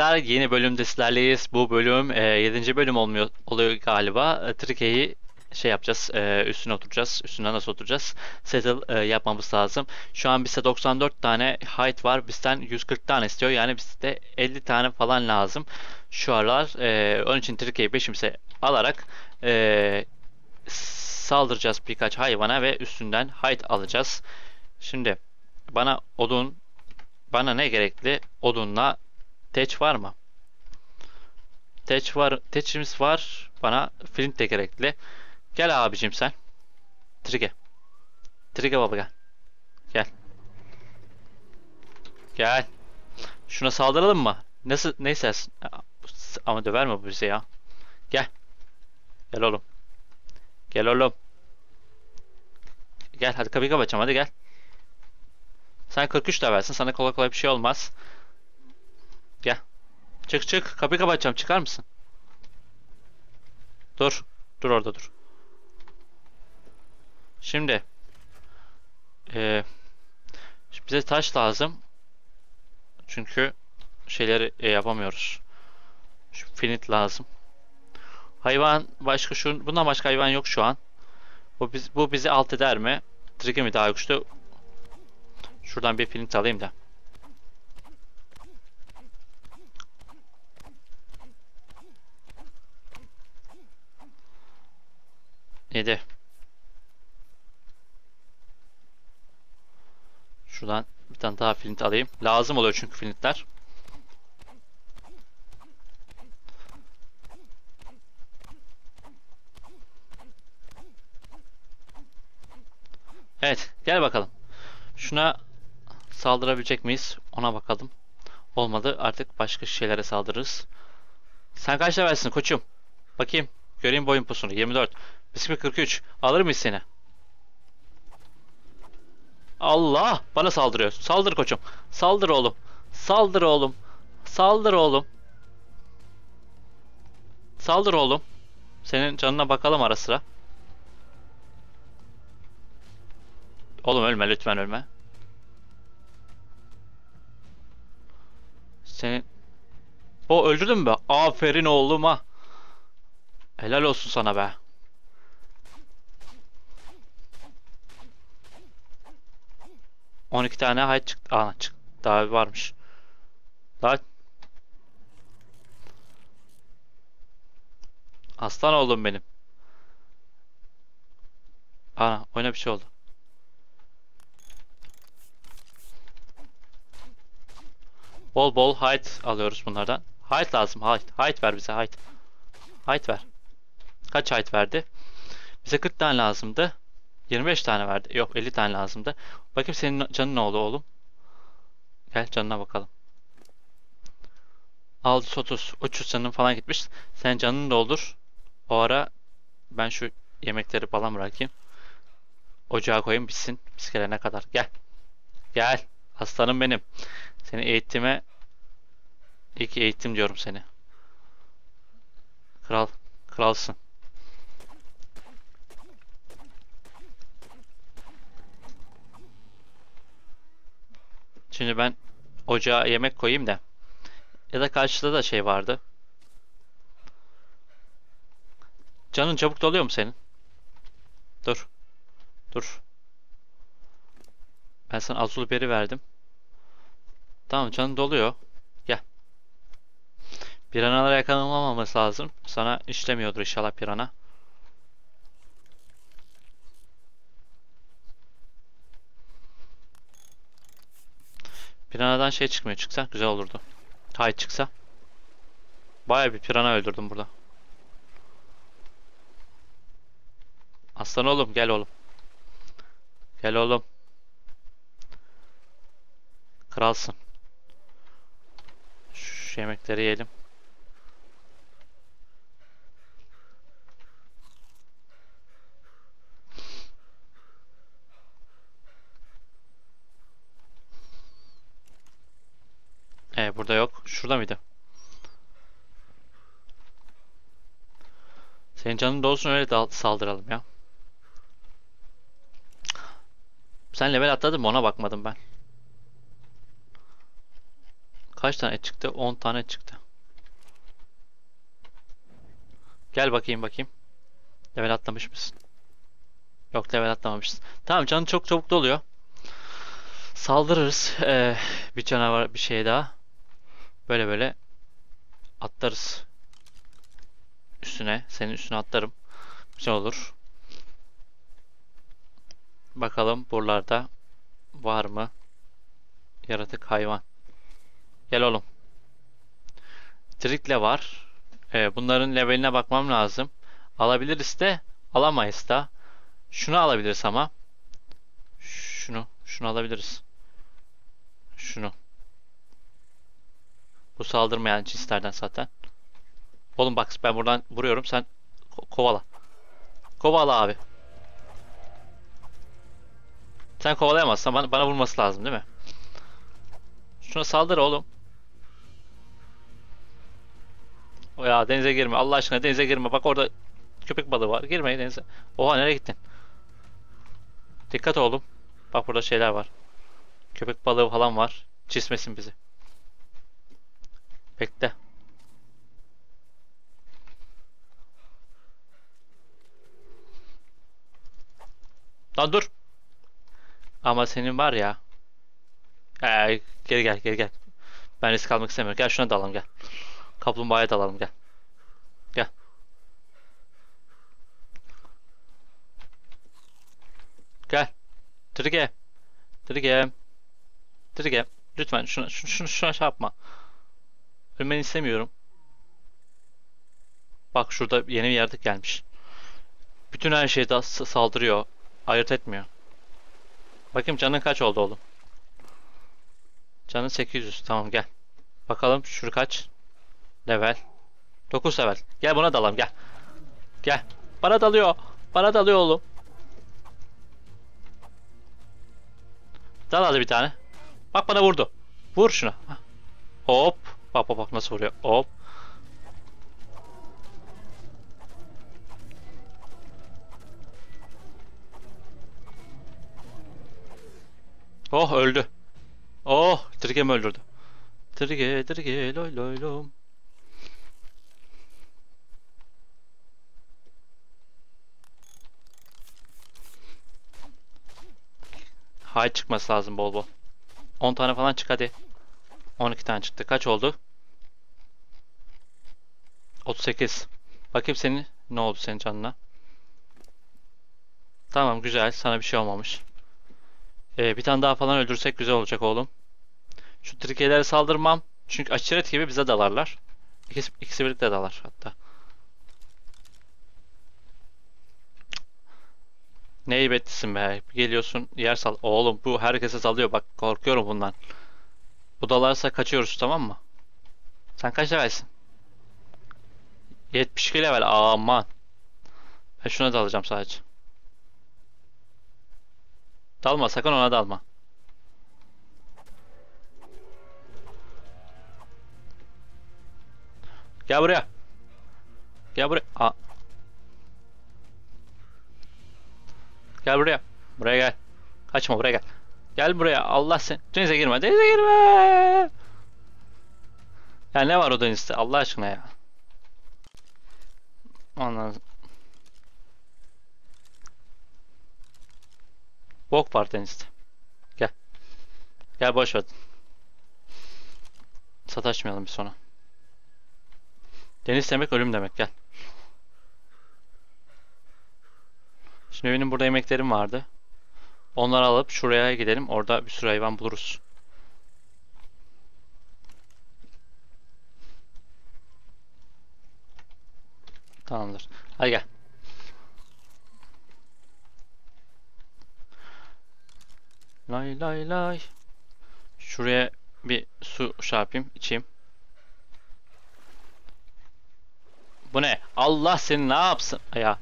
arkadaşlar yeni bölümde sizlerleyiz. Bu bölüm e, 7. bölüm olmuyor oluyor galiba. E, Trike'yi şey yapacağız. E, üstüne oturacağız. Üstüne nasıl oturacağız? Settle e, yapmamız lazım. Şu an bizde 94 tane height var. Bizden 140 tane istiyor. Yani bizde 50 tane falan lazım. Şu aralar e, onun için Trike'yi peşimize alarak e, saldıracağız birkaç hayvana ve üstünden height alacağız. Şimdi bana odun bana ne gerekli? Odunla teç var mı? Teç var. Teçimiz var. Bana flint de gerekli. Gel abicim sen. Trige. Trige baba gel. Gel. Gel. Şuna saldıralım mı? Nasıl neyse ama döver mi bu bize ya? Gel. Gel oğlum. Gel oğlum. Gel hadi kapıyı kapatacağım hadi gel. Sen 43 de versin. Sana kolay kolay bir şey olmaz. Gel. Çık çık. Kapıyı kapatacağım. Çıkar mısın? Dur. Dur orada dur. Şimdi. Ee, bize taş lazım. Çünkü şeyleri e, yapamıyoruz. Şu finit lazım. Hayvan başka şu bundan başka hayvan yok şu an. Bu biz bu bizi alt eder mi? Trigger mi daha güçlü? Şuradan bir print alayım da. Yedi. Şuradan bir tane daha flint alayım. Lazım oluyor çünkü flintler. Evet, gel bakalım. Şuna saldırabilecek miyiz? Ona bakalım. Olmadı. Artık başka şeylere saldırırız. Sen kaç levelsin koçum? Bakayım. Göreyim boyun posunu. 24. Bisküvi 43. Alır mıyız seni? Allah! Bana saldırıyor. Saldır koçum. Saldır oğlum. Saldır oğlum. Saldır oğlum. Saldır oğlum. Senin canına bakalım ara sıra. Oğlum ölme lütfen ölme. Seni... O öldürdün mü be? Aferin oğluma. Helal olsun sana be. On iki tane hay çıktı. Aa çık. Daha varmış. Daha Aslan oğlum benim. Ana oyuna bir şey oldu. Bol bol height alıyoruz bunlardan. Height lazım. Height. Height ver bize. Height. Height ver. Kaç height verdi? Bize 40 tane lazımdı. 25 tane verdi. Yok 50 tane lazımdı. Bakayım senin canın ne oldu oğlum? Gel canına bakalım. 630. 300 canın falan gitmiş. Sen canını doldur. O ara ben şu yemekleri falan bırakayım. Ocağa koyayım bitsin. Biz gelene kadar. Gel. Gel. Aslanım benim. Seni eğitime iyi ki eğittim diyorum seni. Kral. Kralsın. Şimdi ben ocağa yemek koyayım da. Ya da karşıda da şey vardı. Canın çabuk doluyor mu senin? Dur. Dur. Ben sana azul beri verdim. Tamam canın doluyor. Gel. Piranalara yakalanmamamız lazım. Sana işlemiyordur inşallah pirana. Piranadan şey çıkmıyor. Çıksa güzel olurdu. Hay çıksa. Baya bir pirana öldürdüm burada. Aslan oğlum gel oğlum. Gel oğlum. Kralsın. Şu yemekleri yiyelim. Ee, burada yok. Şurada mıydı? Senin canın dolsun öyle saldıralım ya. Sen level atladın mı ona bakmadım ben. Kaç tane çıktı? 10 tane çıktı. Gel bakayım bakayım. Level atlamış mısın? Yok level atlamamışsın. Tamam canı çok çabuk doluyor. Saldırırız. Ee, bir canavar bir şey daha. Böyle böyle atlarız. Üstüne. Senin üstüne atlarım. Güzel olur. Bakalım buralarda var mı? Yaratık hayvan. Gel oğlum. Trikle var. Ee, bunların leveline bakmam lazım. Alabiliriz de alamayız da. Şunu alabiliriz ama. Şunu. Şunu alabiliriz. Şunu. Bu saldırmayan cinslerden zaten. Oğlum bak ben buradan vuruyorum sen ko- kovala. Kovala abi. Sen kovalayamazsan bana, bana vurması lazım değil mi? Şuna saldır oğlum. O ya denize girme. Allah aşkına denize girme. Bak orada köpek balığı var. Girme denize. Oha nereye gittin? Dikkat oğlum. Bak burada şeyler var. Köpek balığı falan var. Çizmesin bizi. Bekle. Lan dur. Ama senin var ya. Ee, gel gel gel gel. Ben risk almak istemiyorum. Gel şuna dalalım gel. Kaplumbağaya dalalım gel. Gel. Gel. Trige. Trige. Trige. Lütfen şunu şunu şunu şuna şey yapma. Ölmeni istemiyorum. Bak şurada yeni bir yaratık gelmiş. Bütün her şeyde saldırıyor. Ayırt etmiyor. Bakayım canın kaç oldu oğlum? Canın 800. Tamam gel. Bakalım şur kaç? Level. 9 level. Gel buna dalalım gel. Gel. Bana dalıyor. Bana dalıyor oğlum. Dal hadi bir tane. Bak bana vurdu. Vur şuna. Hop. Bak bak bak nasıl vuruyor. Hop. Oh öldü. Oh Trigem öldürdü. Trige trige loy loy lom. Hay çıkması lazım bol bol. 10 tane falan çık hadi. 12 tane çıktı. Kaç oldu? 38. Bakayım senin ne oldu senin canına? Tamam güzel. Sana bir şey olmamış. Ee, bir tane daha falan öldürsek güzel olacak oğlum. Şu trikelere saldırmam. Çünkü aşiret gibi bize dalarlar. İkisi, ikisi birlikte dalar hatta. Ne heybetlisin be. Geliyorsun yer sal. Oğlum bu herkese salıyor. Bak korkuyorum bundan. Bu dalarsa kaçıyoruz tamam mı? Sen kaç levelsin? 72 level. Aman. Ben şuna dalacağım sadece. Dalma sakın ona dalma. Gel buraya. Gel buraya. Aa. Gel buraya. Buraya gel. Kaçma buraya gel. Gel buraya. Allah sen. Denize girme. Denize girme. Ya ne var o denizde? Allah aşkına ya. Anladım. Bok var denizde. Gel. Gel boş ver. Sataşmayalım bir sonra. Deniz demek ölüm demek. Gel. Şimdi benim burada yemeklerim vardı. Onları alıp şuraya gidelim. Orada bir sürü hayvan buluruz. Tamamdır. Hadi gel. Lay lay lay. Şuraya bir su şey yapayım, içeyim. Bu ne? Allah seni ne yapsın? Ya.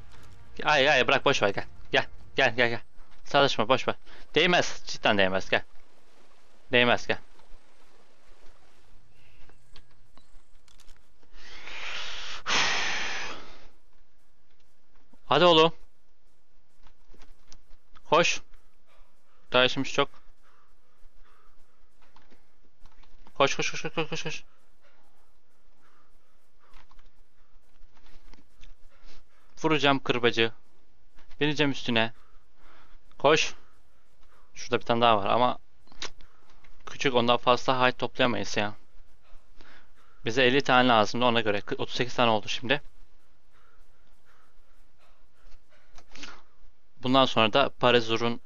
Ay ay bırak boş ver gel. Gel. Gel gel gel. Savaşma boş ver. Değmez. Cidden değmez gel. Değmez gel. Hadi oğlum. Koş. Daha çok. Koş koş koş koş koş koş. Vuracağım kırbacı. Bineceğim üstüne. Koş. Şurada bir tane daha var ama küçük ondan fazla height toplayamayız ya. Bize 50 tane lazım da ona göre. Kı- 38 tane oldu şimdi. Bundan sonra da Parezur'un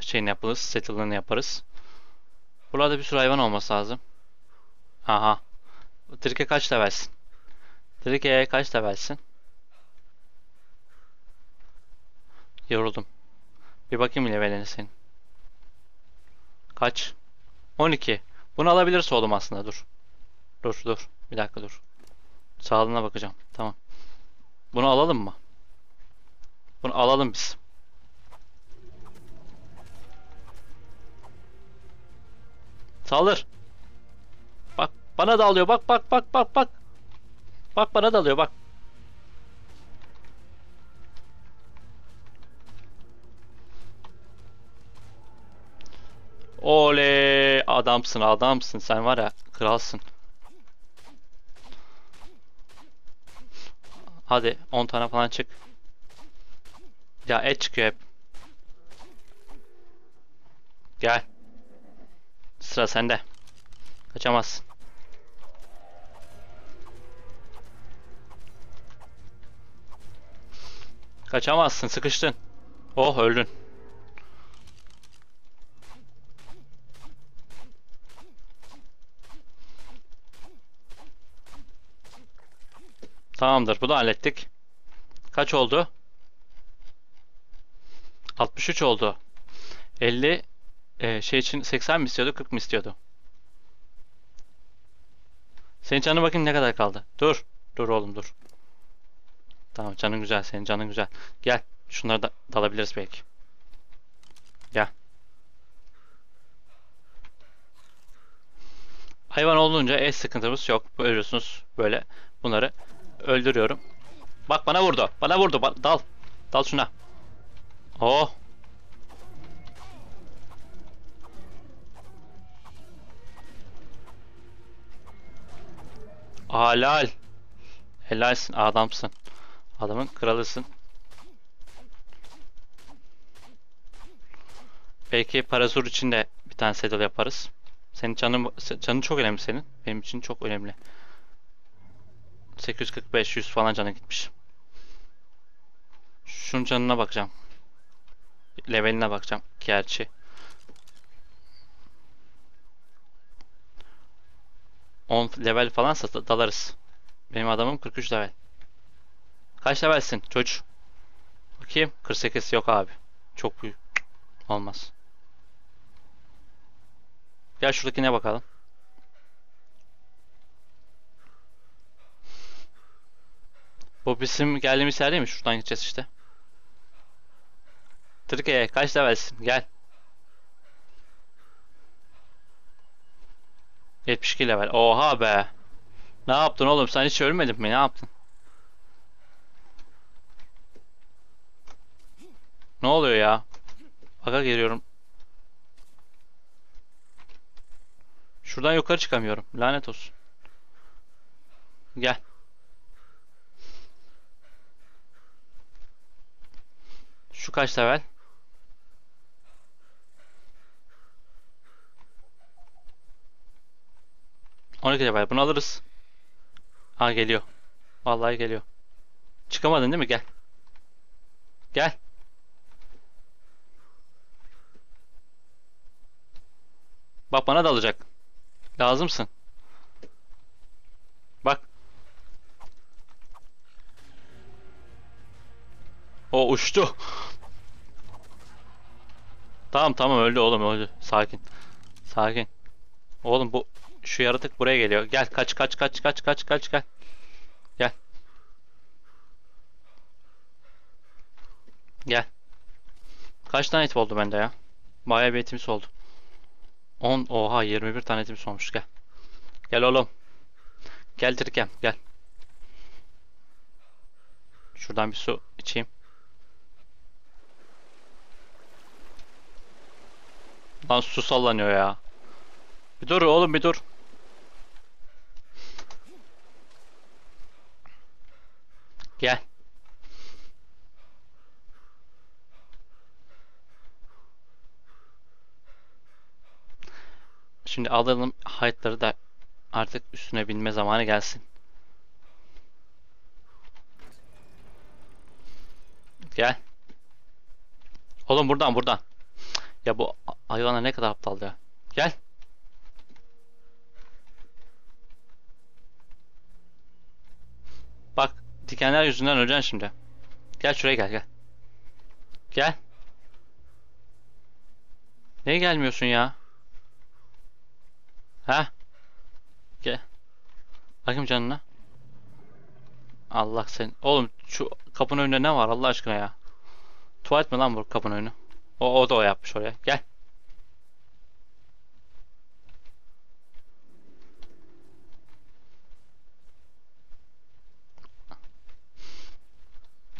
şeyini yaparız, settle'ını yaparız. Burada bir sürü hayvan olması lazım. Aha. Trike kaç levelsin? Trike'ye kaç levelsin? Yoruldum. Bir bakayım leveline senin. Kaç? 12. Bunu alabilirse oğlum aslında dur. Dur dur. Bir dakika dur. Sağlığına bakacağım. Tamam. Bunu alalım mı? Bunu alalım biz. Saldır. Bak bana da alıyor. Bak bak bak bak bak. Bak bana da alıyor bak. Oley adamsın adamsın sen var ya kralsın. Hadi 10 tane falan çık. Ya et çıkıyor hep. Gel. Sıra sende. Kaçamazsın. Kaçamazsın, sıkıştın. Oh öldün. Tamamdır, bunu hallettik. Kaç oldu? 63 oldu. 50 e, şey için 80 mi istiyordu, 40 mı istiyordu? Senin canın bakayım ne kadar kaldı. Dur. Dur oğlum dur. Tamam canın güzel senin canın güzel. Gel. Şunları da dalabiliriz belki. Gel. Hayvan olunca eş sıkıntımız yok. Görüyorsunuz böyle bunları öldürüyorum. Bak bana vurdu. Bana vurdu. Ba- dal. Dal şuna. Oh. Halal. Helalsin, adamsın. Adamın kralısın. Belki Parazur için de bir tane saddle yaparız. Senin canın, canın çok önemli senin. Benim için çok önemli. 845, 100 falan canı gitmiş. Şunun canına bakacağım. Leveline bakacağım. Gerçi. On level falansa da- dalarız. Benim adamım 43 level. Kaç levelsin çocuk? Bakayım. 48 yok abi. Çok büyük. Olmaz. Gel şuradakine bakalım. Bu bizim geldiğimiz yer değil mi? Şuradan gideceğiz işte. Türkiye kaç levelsin? Gel. 72 level. Oha be. Ne yaptın oğlum? Sen hiç ölmedin mi? Ne yaptın? Ne oluyor ya? Aga geliyorum. Şuradan yukarı çıkamıyorum. Lanet olsun. Gel. Şu kaç level? On iki level. Bunu alırız. Ha geliyor. Vallahi geliyor. Çıkamadın değil mi? Gel. Gel. Bak bana dalacak. Lazımsın. Bak. O uçtu. Tamam tamam öldü oğlum öldü. Sakin. Sakin. Oğlum bu şu yaratık buraya geliyor. Gel kaç kaç kaç kaç kaç kaç gel. Gel. Gel. Kaç tane et oldu bende ya? Bayağı bir etimiz oldu. 10 oha 21 tane etimiz olmuş gel. Gel oğlum. Gel Dirkem gel. Şuradan bir su içeyim. Lan su sallanıyor ya. Bir dur oğlum bir dur. Gel. Şimdi alalım height'ları da artık üstüne binme zamanı gelsin. Gel. Oğlum buradan buradan. Ya bu hayvanlar ne kadar aptal ya. Gel. Bak dikenler yüzünden öleceksin şimdi. Gel şuraya gel gel. Gel. Niye gelmiyorsun ya? Ha? Gel. Bakayım canına. Allah sen. Oğlum şu kapının önünde ne var Allah aşkına ya? Tuvalet mi lan bu kapının önü? O, o da o yapmış oraya. Gel.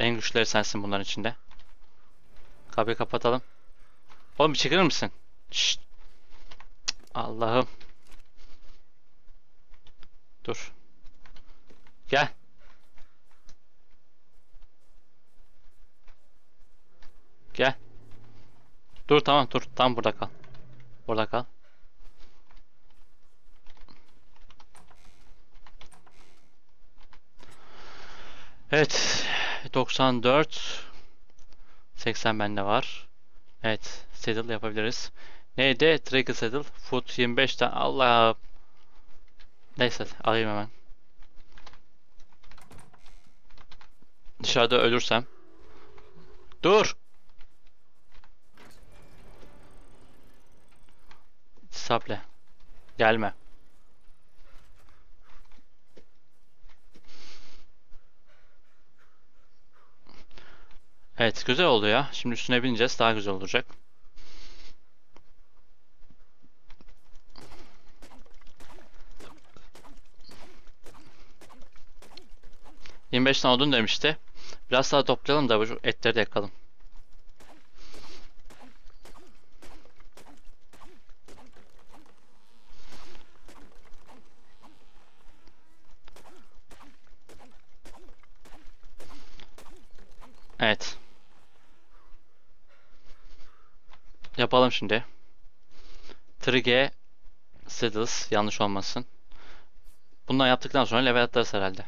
En güçleri sensin bunların içinde. Kapıyı kapatalım. Oğlum bir çekilir misin? Şşt. Allah'ım. Dur. Gel. Gel. Dur tamam dur. Tam burada kal. Burada kal. Evet. 94 80 bende var. Evet. Saddle yapabiliriz. Neydi? Trigger saddle. Foot 25 tane. Allah. Neyse alayım hemen. Dışarıda ölürsem. Dur. Saple. Gelme. Evet güzel oldu ya. Şimdi üstüne bineceğiz. Daha güzel olacak. ...25 tane odun demişti. Biraz daha toplayalım da bu etleri de yakalım. Evet. Yapalım şimdi. Trige Saddles yanlış olmasın. Bundan yaptıktan sonra level atlarız herhalde.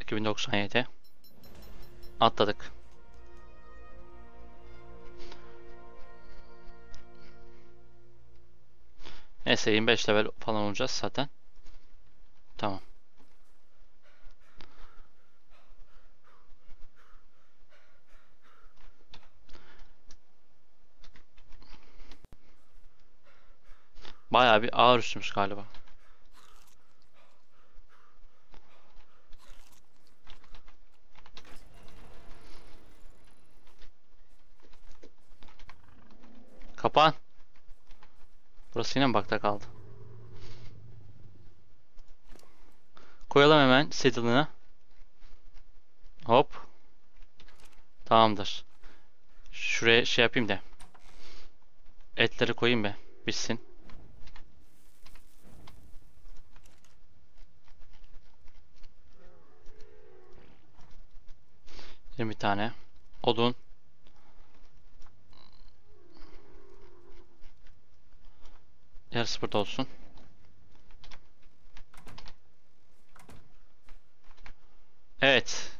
...2097... Atladık. Neyse 25 level falan olacağız zaten. Tamam. Bayağı bir ağır üstümüz galiba. Kapan. Burası yine mi bakta kaldı? Koyalım hemen saddle'ını. Hop. Tamamdır. Şuraya şey yapayım da. Etleri koyayım be. Bitsin. Yirmi tane. Odun. Yarısı burada olsun. Evet.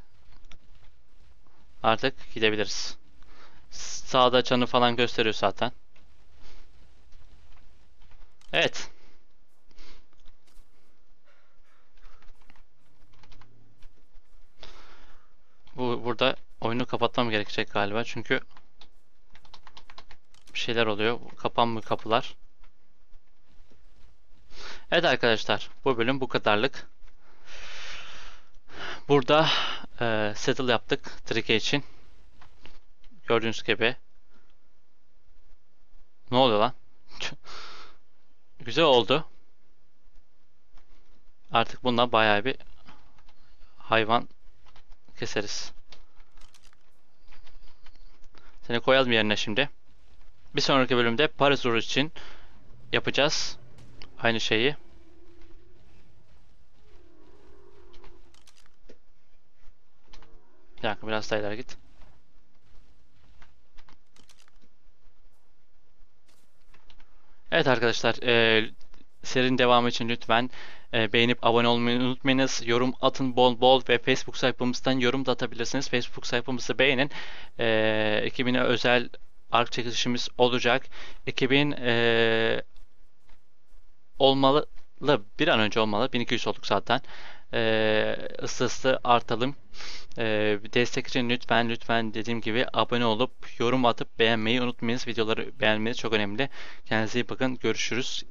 Artık gidebiliriz. Sağda çanı falan gösteriyor zaten. Evet. Bu burada oyunu gerekecek galiba çünkü bir şeyler oluyor. Kapanmıyor kapılar. Evet arkadaşlar, bu bölüm bu kadarlık. Burada e, settle yaptık trike için. Gördüğünüz gibi. Ne oluyor lan? Güzel oldu. Artık bundan bayağı bir hayvan keseriz. Seni koyalım yerine şimdi. Bir sonraki bölümde Paris Rouge için yapacağız. aynı şeyi. Bir dakika biraz daha git. Evet arkadaşlar, e, serinin devamı için lütfen e, beğenip abone olmayı unutmayınız. Yorum atın bol bol ve Facebook sayfamızdan yorum da atabilirsiniz. Facebook sayfamızı beğenin. E, 2000'e özel ark çekilişimiz olacak. 2000 e, olmalı, bir an önce olmalı. 1200 olduk zaten. E, ıslı ıslı artalım. Ee, destek için lütfen lütfen dediğim gibi abone olup yorum atıp beğenmeyi unutmayınız. Videoları beğenmeniz çok önemli. Kendinize iyi bakın. Görüşürüz.